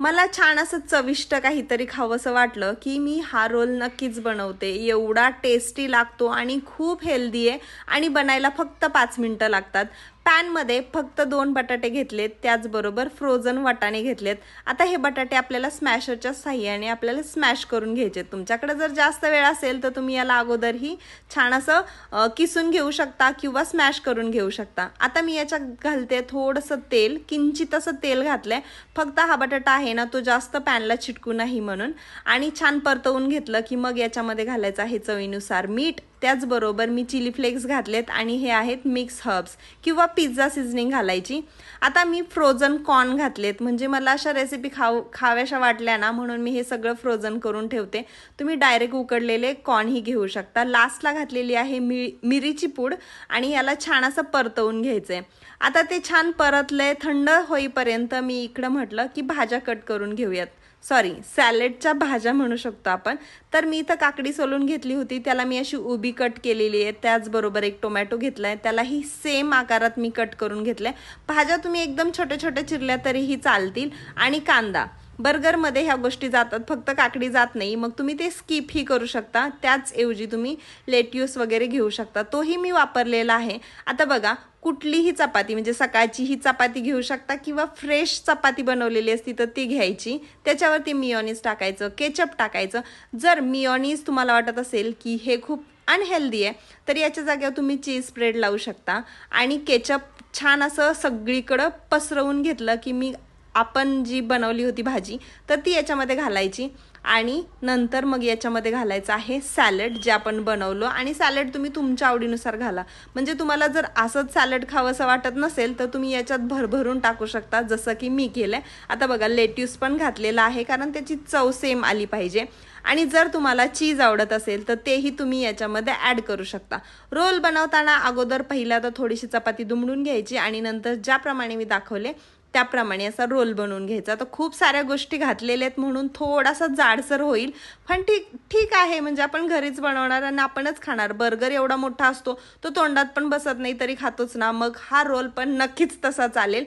मला छान असं चविष्ट काहीतरी खावंसं वाटलं की मी हा रोल नक्कीच बनवते. एवढा टेस्टी लागतो आणि खूप हेल्दी आहे आणि बनायला फक्त पाच मिनटं लागतात. पॅनमध्ये फक्त दोन बटाटे घेतलेत त्याचबरोबर फ्रोझन वाटाणे घेतलेत. आता हे बटाटे आपल्याला स्मॅशरच्या साह्याने आपल्याला स्मॅश करून घ्यायचे तुमच्याकडे जर जास्त वेळ असेल तर तुम्ही याला अगोदरही छान असं किसून घेऊ शकता किंवा स्मॅश करून घेऊ शकता. आता मी याच्यात घालते थोडंसं तेल किंचित असं तेल घातलं फक्त हा बटाटा आहे ना तो जास्त पॅनला चिटकू नाही म्हणून. आणि छान परतवून घेतलं की मग याच्यामध्ये घालायचं आहे चवीनुसार मीठ. त्याचबरोबर मी चिली फ्लेक्स घातलेत आणि हे आहेत मिक्स हर्ब्स किंवा पिझ्झा सिझनिंग घालायची. आता मी फ्रोझन कॉर्न घातलेत म्हणजे मला अशा रेसिपी खाऊ खाव्याशा वाटल्या ना म्हणून मी हे सगळं फ्रोझन करून ठेवते. तुम्ही डायरेक्ट उकडलेले कॉर्नही घेऊ शकता. लास्टला घातलेली आहे मि मिरीची पूड आणि याला छान असं परतवून घ्यायचंय. आता ते छान परतलंय थंड होईपर्यंत मी इकडं म्हटलं की भाज्या कट करून घेऊयात. सॉरी सॅलेडच्या भाज्या म्हणू शकतो आपण. तर मी इथं काकडी सोलून घेतली होती त्याला मी अशी उभी कट केलेली आहे त्याचबरोबर एक टोमॅटो घेतला आहे त्यालाही सेम आकारात मी कट करून घेतलाय. भाज्या तुम्ही एकदम छोट्या छोट्या चिरल्या तरीही चालतील. आणि कांदा. बर्गरमध्ये ह्या गोष्टी जातात फक्त काकडी जात नाही. मग तुम्ही ते स्किपही करू शकता. त्याचऐवजी तुम्ही लेट्यूस वगैरे घेऊ शकता. तोही मी वापरलेला आहे. आता बघा कुठलीही चपाती म्हणजे सकाळची ही चपाती घेऊ शकता किंवा फ्रेश चपाती बनवलेली असती तर ती घ्यायची. त्याच्यावरती मिओनीज टाकायचं केचप टाकायचं. जर मिओनीज तुम्हाला वाटत असेल की हे खूप अनहेल्दी आहे तर याच्या जागेवर तुम्ही चीज स्प्रेड लावू शकता. आणि केचप छान असं सगळीकडं पसरवून घेतलं की मी आपण जी बनवली होती भाजी तर ती याच्यामध्ये घालायची. आणि नंतर मग याच्यामध्ये घालायचं आहे सॅलड जे आपण बनवलो. आणि सॅलड तुम्ही तुमच्या आवडीनुसार घाला. म्हणजे तुम्हाला जर असंच सॅलड खावंसं वाटत नसेल तर तुम्ही याच्यात भरभरून टाकू शकता जसं की मी केलं आहे आता बघा लेट्यूस पण घातलेला आहे कारण त्याची चव सेम आली पाहिजे. आणि जर तुम्हाला चीज आवडत असेल तर तेही तुम्ही याच्यामध्ये ॲड करू शकता. रोल बनवताना अगोदर पहिला तर थोडीशी चपाती दुमडून घ्यायची. आणि नंतर ज्याप्रमाणे मी दाखवले त्याप्रमाणे असा रोल बनवून घ्यायचा. तर खूप साऱ्या गोष्टी घातलेल्या आहेत म्हणून थोडासा जाडसर होईल. पण ठीक ठीक आहे. म्हणजे आपण घरीच बनवणार आणि आपणच खाणार. बर्गर एवढा मोठा असतो तो तोंडात पण बसत नाही तरी खातोच ना. मग हा रोल पण नक्कीच तसा चालेल.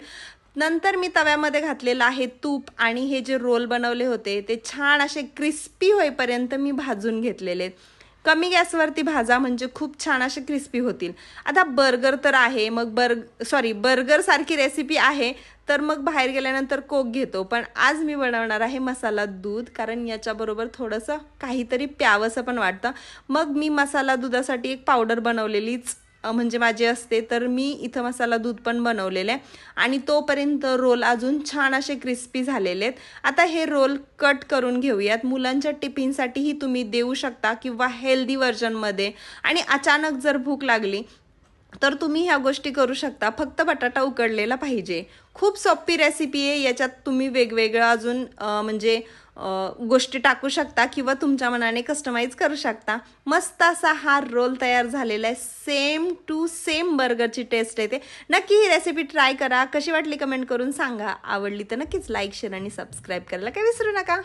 नंतर मी तव्यामध्ये घातलेलं आहे तूप आणि हे जे रोल बनवले होते ते छान असे क्रिस्पी होईपर्यंत मी भाजून घेतलेले आहेत. कमी गॅसवरती भाजा म्हणजे खूप छान असे क्रिस्पी होतील. आता बर्गर तर आहे. मग बर्ग सॉरी बर्गरसारखी रेसिपी आहे. तर मग बाहेर गेल्यानंतर कोक घेतो. पण आज मी बनवणार आहे मसाला दूध कारण याच्याबरोबर थोडंसं काहीतरी प्यावंसं पण वाटतं. मग मी मसाला दुधासाठी एक पावडर बनवलेलीच म्हणजे माझी असते तर मी इथं मसाला दूध पण बनवलेलं आहे. आणि तोपर्यंत रोल अजून छान असे क्रिस्पी झालेले आहेत. आता हे रोल कट करून घेऊयात. मुलांच्या टिफिनसाठीही तुम्ही देऊ शकता किंवा हेल्दी व्हर्जनमध्ये. आणि अचानक जर भूक लागली तर तुम्ही ह्या गोष्टी करू शकता. फक्त बटाटा उकडलेला पाहिजे. खूप सोपी रेसिपी आहे. याच्यात तुम्ही वेगवेगळं अजून म्हणजे गोष्टी टाकू शकता किंवा तुमच्या मनाने कस्टमाइज करू शकता. मस्त असा हा रोल तयार झालेला आहे. सेम टू सेम बर्गरची टेस्ट येते. नक्की ही रेसिपी ट्राय करा. कशी वाटली कमेंट करून सांगा. आवडली तर नक्कीच लाईक शेअर आणि सबस्क्राईब करायला काही विसरू नका.